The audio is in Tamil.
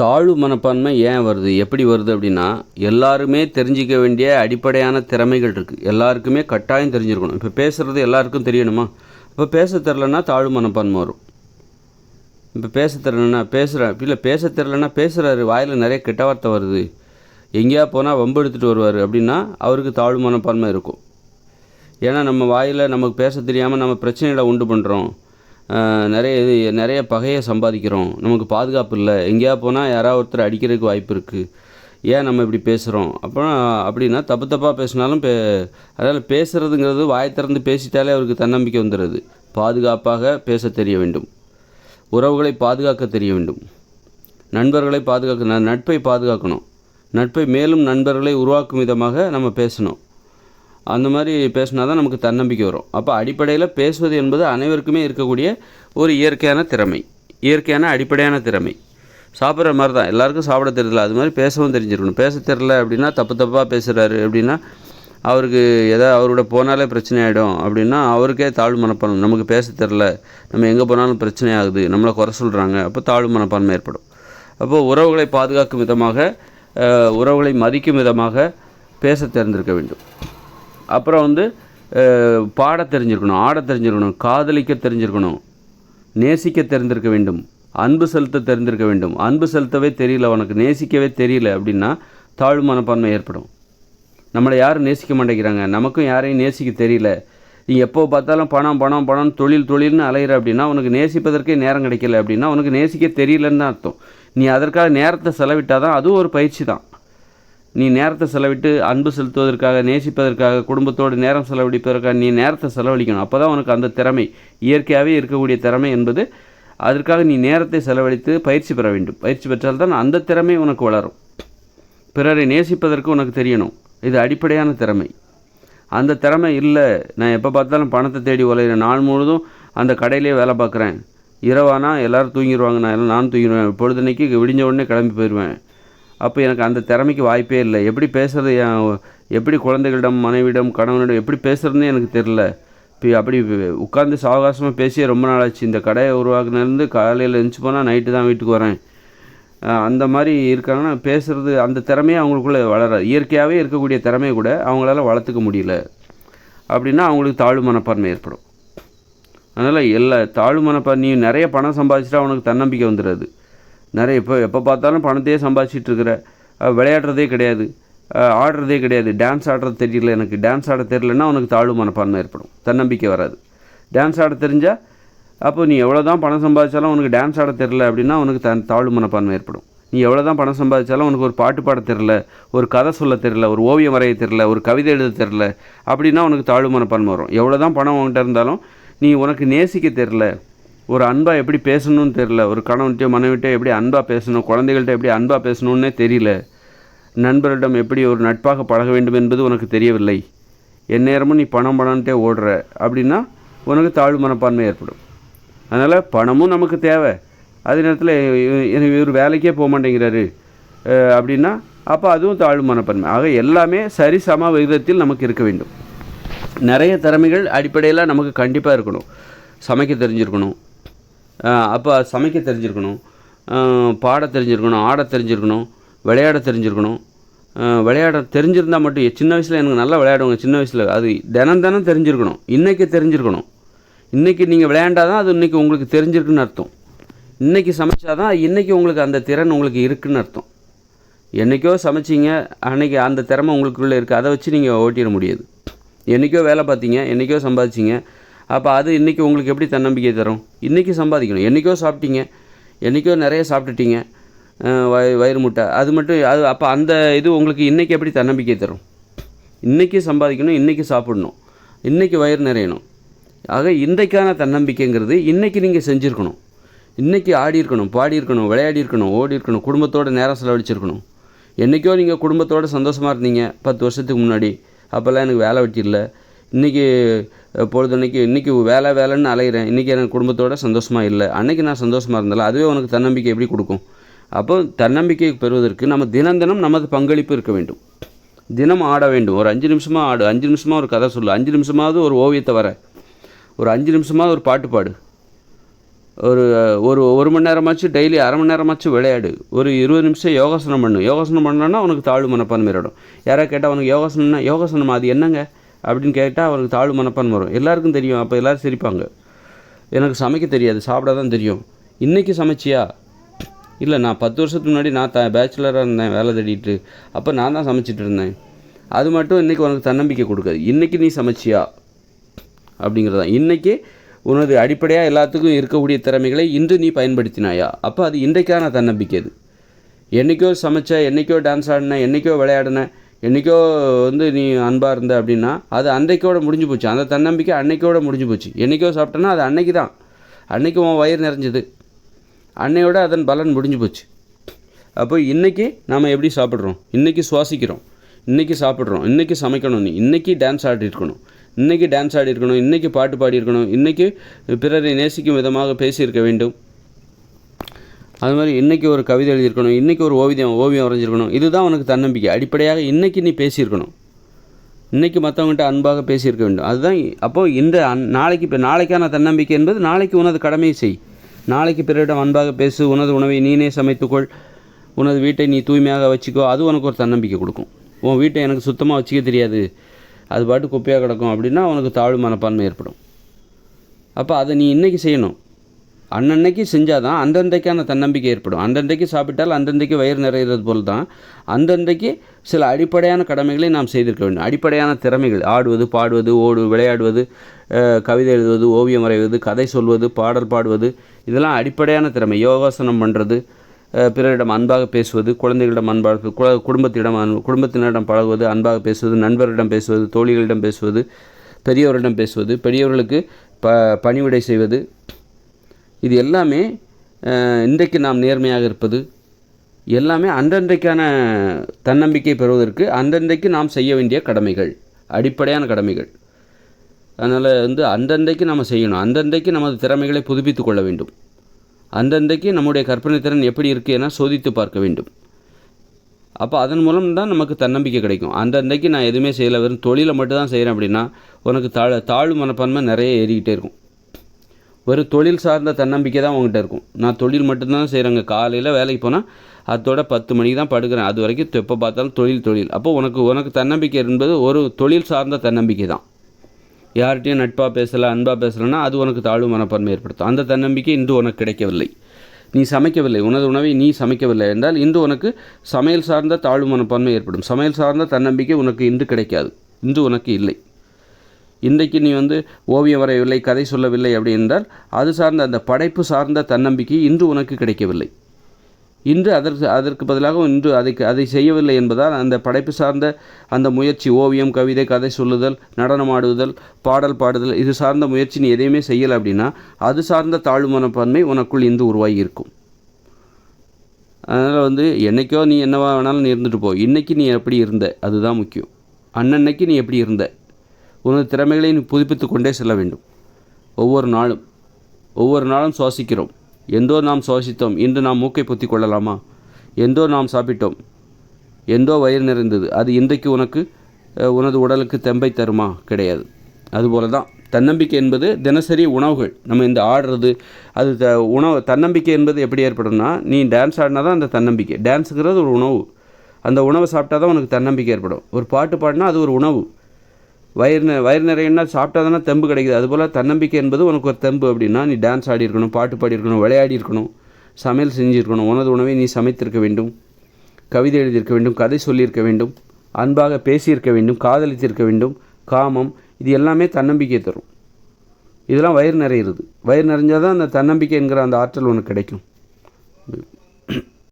தாழ்வு மனப்பான்மை ஏன் வருது? எப்படி வருது அப்படின்னா எல்லாருமே தெரிஞ்சிக்க வேண்டிய அடிப்படையான திறமைகள் இருக்குது எல்லாருக்குமே கட்டாயம் தெரிஞ்சிருக்கணும். இப்போ பேசுகிறது எல்லாருக்கும் தெரியணுமா? இப்போ பேச தெரிலனா தாழ்வு மனப்பான்மை வரும். இப்போ பேச தெரிலனா பேசுகிற இல்லை பேச தெரிலனா பேசுகிறாரு வாயில் நிறைய கெட்ட வார்த்தை வருது. எங்கேயா போனால் வம்பு எடுத்துகிட்டு வருவார் அப்படின்னா அவருக்கு தாழ்வு மனப்பான்மை இருக்கும். ஏன்னா நம்ம வாயில் நமக்கு பேச தெரியாமல் நம்ம பிரச்சனைகளை உண்டு பண்ணுறோம் நிறைய இது நிறைய பகையை சம்பாதிக்கிறோம். நமக்கு பாதுகாப்பு இல்லை. எங்கேயா போனால் யாராவது ஒருத்தர் அடிக்கிறதுக்கு வாய்ப்பு இருக்குது ஏன் நம்ம இப்படி பேசுகிறோம் அப்போ அப்படின்னா தப்பு தப்பாக பேசினாலும் பே அதனால் பேசுகிறதுங்கிறது வாய் திறந்து பேசிட்டாலே அவருக்கு தன்னம்பிக்கை வந்துடுது. பாதுகாப்பாக பேச தெரிய வேண்டும். உறவுகளை பாதுகாக்க தெரிய வேண்டும். நண்பர்களை பாதுகாக்க ந- நட்பை பாதுகாக்கணும். நட்பை மேலும் நண்பர்களை உருவாக்கும் விதமாக நம்ம பேசணும். அந்த மாதிரி பேசினா தான் நமக்கு தன்னம்பிக்கை வரும். அப்போ அடிப்படையில் பேசுவது என்பது அனைவருக்குமே இருக்கக்கூடிய ஒரு இயற்கையான திறமை. இயற்கையான அடிப்படையான திறமை. சாப்பிட்ற மாதிரி தான் எல்லாருக்கும் சாப்பிட தெரியல. அது மாதிரி பேசவும் தெரிஞ்சிருக்கணும். பேச தெரில அப்படின்னா தப்பு தப்பாக பேசுகிறாரு அப்படின்னா அவருக்கு எதாவது அவரோட போனாலே பிரச்சனை ஆகிடும் அப்படின்னா அவருக்கே தாழ்வு மனப்பான்மை. நமக்கு பேச தெரில நம்ம எங்கே போனாலும் பிரச்சனை ஆகுது நம்மளை குறை சொல்கிறாங்க அப்போ தாழ்வு மனப்பான்மை ஏற்படும். அப்போது உறவுகளை பாதுகாக்கும் விதமாக உறவுகளை மதிக்கும் விதமாக பேச தெரிந்திருக்க வேண்டும். அப்புறம் வந்து பாட தெரிஞ்சிருக்கணும் ஆட தெரிஞ்சிருக்கணும் காதலிக்க தெரிஞ்சிருக்கணும் நேசிக்க தெரிந்திருக்க வேண்டும் அன்பு செலுத்த தெரிந்திருக்க வேண்டும். அன்பு செலுத்தவே தெரியல உனக்கு நேசிக்கவே தெரியல அப்படின்னா தாழ்வு மனப்பான்மை ஏற்படும். நம்மளை யாரும் நேசிக்க மாட்டேங்கிறாங்க. நமக்கும் யாரையும் நேசிக்க தெரியல. நீ எப்போ பார்த்தாலும் பணம் பணம் பணம் தொழில் தொழில்னு அலையிற அப்படின்னா உனக்கு நேசிப்பதற்கே நேரம் கிடைக்கல அப்படின்னா உனக்கு நேசிக்க தெரியலன்னு தான் அர்த்தம். நீ அதற்காக நேரத்தை செலவிட்டால் தான் அதுவும் ஒரு பயிற்சி தான். நீ நேரத்தை செலவிட்டு அன்பு செலுத்துவதற்காக நேசிப்பதற்காக குடும்பத்தோடு நேரம் செலவழிப்பதற்காக நீ நேரத்தை செலவழிக்கணும். அப்போ தான் உனக்கு அந்த திறமை இயற்கையாகவே இருக்கக்கூடிய திறமை என்பது அதற்காக நீ நேரத்தை செலவழித்து பயிற்சி பெற வேண்டும். பயிற்சி பெற்றால்தான் அந்த திறமை உனக்கு வளரும். பிறரை நேசிப்பதற்கு உனக்கு தெரியணும். இது அடிப்படையான திறமை. அந்த திறமை இல்லை. நான் எப்போ பார்த்தாலும் பணத்தை தேடி உழைகிறேன் நாள் முழுதும் அந்த கடையிலே வேலை பார்க்குறேன். இரவானா எல்லாரும் தூங்கிடுவாங்க நான் எல்லாம் நான் தூங்கிடுவேன் பொழுதுனைக்கு விடிஞ்ச உடனே கிளம்பி போயிடுவேன் அப்போ எனக்கு அந்த திறமைக்கு வாய்ப்பே இல்லை. எப்படி பேசுகிறது என் எப்படி குழந்தைகளிடம் மனைவியிடம் கணவனிடம் எப்படி பேசுறதுன்னு எனக்கு தெரில இப்போ அப்படி உட்காந்து சாவகாசமாக பேசியே ரொம்ப நாள் ஆச்சு இந்த கடையை உருவாக்குனதுலேருந்து காலையில் எழுந்துச்சு போனால் நைட்டு தான் வீட்டுக்கு வரேன். அந்த மாதிரி இருக்காங்கன்னா பேசுகிறது அந்த திறமையே அவங்களுக்குள்ளே வளர இயற்கையாகவே இருக்கக்கூடிய திறமையை கூட அவங்களால வளர்த்துக்க முடியல. அப்படின்னா அவங்களுக்கு தாழ்வு மனப்பான்மை ஏற்படும். அதனால் எல்லா தாழ்வு மனப்பான்மை நீ நிறைய பணம் சம்பாதிச்சிட்டா அவனுக்கு தன்னம்பிக்கை வந்துடுது. நிறைய இப்போ எப்போ பார்த்தாலும் பணத்தையே சம்பாதிச்சிட்டு இருக்கிற விளையாடுறதே கிடையாது. ஆடுறதே கிடையாது. டான்ஸ் ஆடுறது தெரியல எனக்கு. டான்ஸ் ஆட தெரியலன்னா அவனுக்கு தாழ்வு மனப்பான்மை ஏற்படும். தன்னம்பிக்கை வராது. டான்ஸ் ஆட தெரிஞ்சால் அப்போ நீ எவ்வளோ தான் பணம் சம்பாதிச்சாலும் உனக்கு டான்ஸ் ஆட தெரில அப்படின்னா உனக்கு தன் தாழ்வு மனப்பான்மை ஏற்படும். நீ எவ்வளோ தான் பணம் சம்பாதிச்சாலும் உனக்கு ஒரு பாட்டு பாட தெரில ஒரு கதை சொல்ல தெரில ஒரு ஓவியம் வரைய தெரில ஒரு கவிதை எழுத தெரில அப்படின்னா உனக்கு தாழ்வு மனப்பான்மை வரும். எவ்வளோ தான் பணம் உன்கிட்ட இருந்தாலும் நீ உனக்கு நேசிக்க தெரில ஒரு அன்பாக எப்படி பேசணும்னு தெரில ஒரு கணவன்கிட்டயோ மனைவிட்டோ எப்படி அன்பாக பேசணும்? குழந்தைகள்கிட்ட எப்படி அன்பாக பேசணுன்னே தெரியல. நண்பரிடம் எப்படி ஒரு நட்பாக பழக வேண்டும் என்பது உனக்கு தெரியவில்லை. எந்நேரமும் நீ பணம் பணம்ட்டே ஓடுற. அப்படின்னா உனக்கு தாழ்வு மனப்பான்மை ஏற்படும். அதனால் பணமும் நமக்கு தேவை. அதே நேரத்தில் எனக்கு இவர் வேலைக்கே போக மாட்டேங்கிறாரு. அப்படின்னா அப்போ அதுவும் தாழ்வு மனப்பான்மை. ஆக எல்லாமே சரி சம விகிதத்தில் நமக்கு இருக்க வேண்டும். நிறைய திறமைகள் அடிப்படையில் நமக்கு கண்டிப்பாக இருக்கணும். சமைக்க தெரிஞ்சிருக்கணும். அப்போ சமைக்க தெரிஞ்சிருக்கணும். பாட தெரிஞ்சிருக்கணும் ஆட தெரிஞ்சிருக்கணும் விளையாட தெரிஞ்சிருக்கணும். விளையாட தெரிஞ்சிருந்தால் மட்டும் சின்ன வயசில் எனக்கு நல்லா விளையாடுவாங்க சின்ன வயசில். அது தினம் தினம் தெரிஞ்சிருக்கணும். இன்றைக்கி தெரிஞ்சிருக்கணும். இன்றைக்கி நீங்கள் விளையாண்டாதான் அது இன்றைக்கி உங்களுக்கு தெரிஞ்சிருக்குன்னு அர்த்தம். இன்றைக்கி சமைச்சா தான் இன்றைக்கி உங்களுக்கு அந்த திறன் உங்களுக்கு இருக்குதுன்னு அர்த்தம். என்றைக்கோ சமைச்சிங்க அன்றைக்கி அந்த திறமை உங்களுக்குள்ளே இருக்குது அதை வச்சு நீங்கள் ஓட்டிட முடியாது. என்றைக்கோ வேலை பார்த்தீங்க என்றைக்கோ சம்பாதிச்சிங்க அப்போ அது இன்றைக்கி உங்களுக்கு எப்படி தன்னம்பிக்கை தரும்? இன்றைக்கி சம்பாதிக்கணும். என்றைக்கோ சாப்பிட்டீங்க. என்றைக்கோ நிறைய சாப்பிட்டுட்டீங்க. வய வயிறு முட்டை. அது மட்டும் அது அப்போ அந்த இது உங்களுக்கு இன்றைக்கி எப்படி தன்னம்பிக்கை தரும்? இன்றைக்கி சம்பாதிக்கணும் இன்றைக்கி சாப்பிடணும். இன்றைக்கி வயிறு நிறையணும். ஆக இன்றைக்கான தன்னம்பிக்கைங்கிறது இன்றைக்கி நீங்கள் செஞ்சுருக்கணும். இன்றைக்கி ஆடி இருக்கணும் பாடி இருக்கணும் விளையாடி இருக்கணும் ஓடி இருக்கணும் குடும்பத்தோட நேரம் செலவழிச்சிருக்கணும். என்றைக்கோ நீங்கள் குடும்பத்தோடு சந்தோஷமாக இருந்தீங்க பத்து வருஷத்துக்கு முன்னாடி. அப்போல்லாம் எனக்கு வேலை வெட்டி இல்லை. இன்றைக்கி பொழுதன்னைக்கு இன்றைக்கி வேலை வேலைன்னு அலைகிறேன் இன்றைக்கி எனக்கு குடும்பத்தோட சந்தோஷமாக இல்லை. அன்றைக்கி நான் சந்தோஷமாக இருந்தாலும் அதுவே உனக்கு தன்னம்பிக்கை எப்படி கொடுக்கும்? அப்போ தன்னம்பிக்கை பெறுவதற்கு நம்ம தினம் தினம் நமது பங்களிப்பு இருக்க வேண்டும். தினம் ஆட வேண்டும். ஒரு அஞ்சு நிமிஷமாக ஆடு. அஞ்சு நிமிஷமாக ஒரு கதை சொல்லு. அஞ்சு நிமிஷமாவது ஒரு ஓவியத்தை வர. ஒரு அஞ்சு நிமிஷமாவது ஒரு பாட்டு பாடு. ஒரு ஒரு ஒரு மணி நேரமாச்சும் டெய்லி அரை மணி நேரமாச்சும் விளையாடு. ஒரு இருபது நிமிஷம் யோகாசனம் பண்ணு. யோகாசனம் பண்ணலன்னா உனக்கு தாழ்வு மனப்பான்மை இடம் யாராவது கேட்டால் உனக்கு யோகாசனம்னா யோகாசனம் அது என்னங்க? அப்படின்னு கேட்டால் அவனுக்கு தாழ்வு மனப்பான் வரும். எல்லாருக்கும் தெரியும். அப்போ எல்லோரும் சிரிப்பாங்க. எனக்கு சமைக்க தெரியாது. சாப்பிட தான் தெரியும். இன்றைக்கி சமைச்சியா? இல்லை நான் பத்து வருஷத்துக்கு முன்னாடி நான் த பேச்சுலராக இருந்தேன். வேலை தேடிட்டு. அப்போ நான் தான் சமைச்சிட்டு இருந்தேன். அது மட்டும் இன்றைக்கி உனக்கு தன்னம்பிக்கை கொடுக்காது. இன்றைக்கி நீ சமைச்சியா? அப்படிங்கிறது தான் இன்றைக்கி உனது அடிப்படையாக எல்லாத்துக்கும் இருக்கக்கூடிய திறமைகளை இன்று நீ பயன்படுத்தினாயா? அப்போ அது இன்றைக்கான தன்னம்பிக்கை அது. என்றைக்கோ சமைச்ச என்றைக்கோ டான்ஸ் ஆடின என்றைக்கோ விளையாடின என்றைக்கோ வந்து நீ அன்பாக இருந்த அப்படின்னா அது அன்றைக்கோட முடிஞ்சு போச்சு. அந்த தன்னம்பிக்கை அன்னைக்கோட முடிஞ்சு போச்சு. என்றைக்கோ சாப்பிட்டேன்னா அது அன்னைக்கு தான். அன்னைக்கு உன் வயிறு நிறைஞ்சது. அன்னையோட அதன் பலன் முடிஞ்சு போச்சு. அப்போ இன்றைக்கி நாம் எப்படி சாப்பிட்றோம்? இன்றைக்கி சுவாசிக்கிறோம். இன்றைக்கி சாப்பிட்றோம். இன்றைக்கி சமைக்கணும் நீ. இன்றைக்கி டான்ஸ் ஆடி இருக்கணும் இன்றைக்கி டான்ஸ் ஆடி இருக்கணும் இன்றைக்கி பாட்டு பாடியிருக்கணும். இன்றைக்கி பிறரை நேசிக்கும் விதமாக பேசியிருக்க வேண்டும். அது மாதிரி இன்றைக்கி ஒரு கவிதை எழுதியிருக்கணும் இன்றைக்கி ஒரு ஓவியம் ஓவியம் வரைஞ்சிருக்கணும். இதுதான் உனக்கு தன்னம்பிக்கை. அடிப்படையாக இன்றைக்கி நீ பேசியிருக்கணும். இன்றைக்கி மற்றவங்ககிட்ட அன்பாக பேசியிருக்க வேண்டும். அதுதான் அப்போது இந்த அன் நாளைக்கு இப்போ நாளைக்கான தன்னம்பிக்கை என்பது நாளைக்கு உனது கடமையை செய். நாளைக்கு பிறரிடம் அன்பாக பேசு உனது உணவை நீனே சமைத்துக்கொள். உனது வீட்டை நீ தூய்மையாக வச்சுக்கோ. அது உனக்கு ஒரு தன்னம்பிக்கை கொடுக்கும். உன் வீட்டை எனக்கு சுத்தமாக வச்சுக்க தெரியாது. அது பாட்டு குப்பையாக கிடக்கும் அப்படின்னா உனக்கு தாழ்வு மனப்பான்மை ஏற்படும். அப்போ அதை நீ இன்றைக்கி செய்யணும். அன்னன்னைக்கு செஞ்சால் தான் அந்தந்தைக்கான தன்னம்பிக்கை ஏற்படும். அந்தந்தைக்கு சாப்பிட்டால் அந்தந்தைக்கு வயிறு நிறைகிறது போல் தான் அந்தந்தைக்கு சில அடிப்படையான கடமைகளை நாம் செய்திருக்க வேண்டும். அடிப்படையான திறமைகள் ஆடுவது பாடுவது ஓடு விளையாடுவது கவிதை எழுதுவது ஓவியம் வரைவது கதை சொல்வது பாடல் பாடுவது இதெல்லாம் அடிப்படையான திறமை. யோகாசனம் பண்ணுறது பிறரிடம் அன்பாக பேசுவது குழந்தைகளிடம் அன்பாக குடும்பத்திடம் குடும்பத்தினரிடம் பழகுவது அன்பாக பேசுவது நண்பர்களிடம் பேசுவது தோழிகளிடம் பேசுவது பெரியவரிடம் பேசுவது பெரியவர்களுக்கு ப பணிவிடை செய்வது இது எல்லாமே இன்றைக்கு நாம் நேர்மையாக இருப்பது எல்லாமே அன்றன்றைக்கான தன்னம்பிக்கை பெறுவதற்கு அன்றன்றைக்கு நாம் செய்ய வேண்டிய கடமைகள் அடிப்படையான கடமைகள். அதனால் வந்து அந்தந்தைக்கு நம்ம செய்யணும். அந்தந்தைக்கு நமது திறமைகளை புதுப்பித்து கொள்ள வேண்டும். அந்தந்தைக்கு நம்முடைய கற்பனை திறன் எப்படி இருக்குது என சோதித்து பார்க்க வேண்டும். அப்போ அதன் மூலம் தான் நமக்கு தன்னம்பிக்கை கிடைக்கும். அந்தந்தைக்கு நான் எதுவுமே செய்யலை வெறும் தொழிலை மட்டும் தான் செய்கிறேன் அப்படின்னா உனக்கு தாழ் தாழ்வு மனப்பான்மை நிறைய ஏறிக்கிட்டே இருக்கும். ஒரு தொழில் சார்ந்த தன்னம்பிக்கை தான் உங்கள்கிட்ட இருக்கும். நான் தொழில் மட்டும்தான் செய்கிறேங்க காலையில் வேலைக்கு போனால் அதோட பத்து மணிக்கு தான் படுக்கிறேன். அது வரைக்கும் எப்போ பார்த்தாலும் தொழில் தொழில். அப்போது உனக்கு உனக்கு தன்னம்பிக்கை என்பது ஒரு தொழில் சார்ந்த தன்னம்பிக்கை தான். யார்கிட்டையும் நட்பாக பேசலை அன்பாக பேசலைன்னா அது உனக்கு தாழ்வு மனப்பான்மை ஏற்படுத்தும். அந்த தன்னம்பிக்கை இன்று உனக்கு கிடைக்கவில்லை. நீ சமைக்கவில்லை. உனது உணவை நீ சமைக்கவில்லை என்றால் இன்று உனக்கு சமையல் சார்ந்த தாழ்வு மனப்பான்மை ஏற்படும். சமையல் சார்ந்த தன்னம்பிக்கை உனக்கு இன்று கிடைக்காது. இன்று உனக்கு இல்லை. இன்றைக்கு நீ வந்து ஓவியம் வரையவில்லை கதை சொல்லவில்லை அப்படி என்றால் அது சார்ந்த அந்த படைப்பு சார்ந்த தன்னம்பிக்கை இன்று உனக்கு கிடைக்கவில்லை. இன்று அதற்கு அதற்கு பதிலாக இன்று அதை அதை செய்யவில்லை என்பதால் அந்த படைப்பு சார்ந்த அந்த முயற்சி ஓவியம் கவிதை கதை சொல்லுதல் நடனம் ஆடுதல் பாடல் பாடுதல் இது சார்ந்த முயற்சி நீ எதையுமே செய்யலை அப்படின்னா அது சார்ந்த தாழ்வு மனப்பான்மை உனக்குள் இன்று உருவாகி இருக்கும் அதனால் வந்து என்றைக்கோ நீ என்னவா வேணாலும் நீ இருந்துட்டு போ. இன்றைக்கி நீ எப்படி இருந்த அதுதான் முக்கியம். அன்னன்னைக்கு நீ எப்படி இருந்த. உனது திறமைகளை நீ புதுப்பித்து கொண்டே செல்ல வேண்டும். ஒவ்வொரு நாளும் ஒவ்வொரு நாளும் சுவாசிக்கிறோம். எந்தோ நாம் சுவாசித்தோம் இன்று நாம் மூக்கை பொத்தி கொள்ளலாமா? எந்தோ நாம் சாப்பிட்டோம் எந்தோ வயிறு நிறைந்தது அது இன்றைக்கு உனக்கு உனது உடலுக்கு தெம்பை தருமா? கிடையாது. அதுபோல தான் தன்னம்பிக்கை என்பது தினசரி உணவுகள். நம்ம இந்த ஆடுறது அது த உணவு தன்னம்பிக்கை என்பது எப்படி ஏற்படும்னா நீ டான்ஸ் ஆடினா தான் அந்த தன்னம்பிக்கை. டான்ஸுங்கிறது ஒரு உணவு. அந்த உணவை சாப்பிட்டா தான் உனக்கு தன்னம்பிக்கை ஏற்படும். ஒரு பாட்டு பாடினா அது ஒரு உணவு. வயிறு வயிறு நிறையன்னா சாப்பிட்டா தானே தெம்பு கிடைக்குது. அதுபோல் தன்னம்பிக்கை என்பது உனக்கு ஒரு தெம்பு அப்படின்னா நீ டான்ஸ் ஆடி இருக்கணும் பாட்டு பாடியிருக்கணும் விளையாடி இருக்கணும் சமையல் செஞ்சுருக்கணும் உனது உணவை நீ சமைத்திருக்க வேண்டும் கவிதை எழுதியிருக்க வேண்டும் கதை சொல்லியிருக்க வேண்டும் அன்பாக பேசியிருக்க வேண்டும் காதலித்திருக்க வேண்டும் காமம் இது எல்லாமே தன்னம்பிக்கை தரும். இதெல்லாம் வயிறு நிறையிறது. வயிறு நிறைஞ்சால் தான் அந்த தன்னம்பிக்கை என்கிற அந்த ஆற்றல் உனக்கு கிடைக்கும்.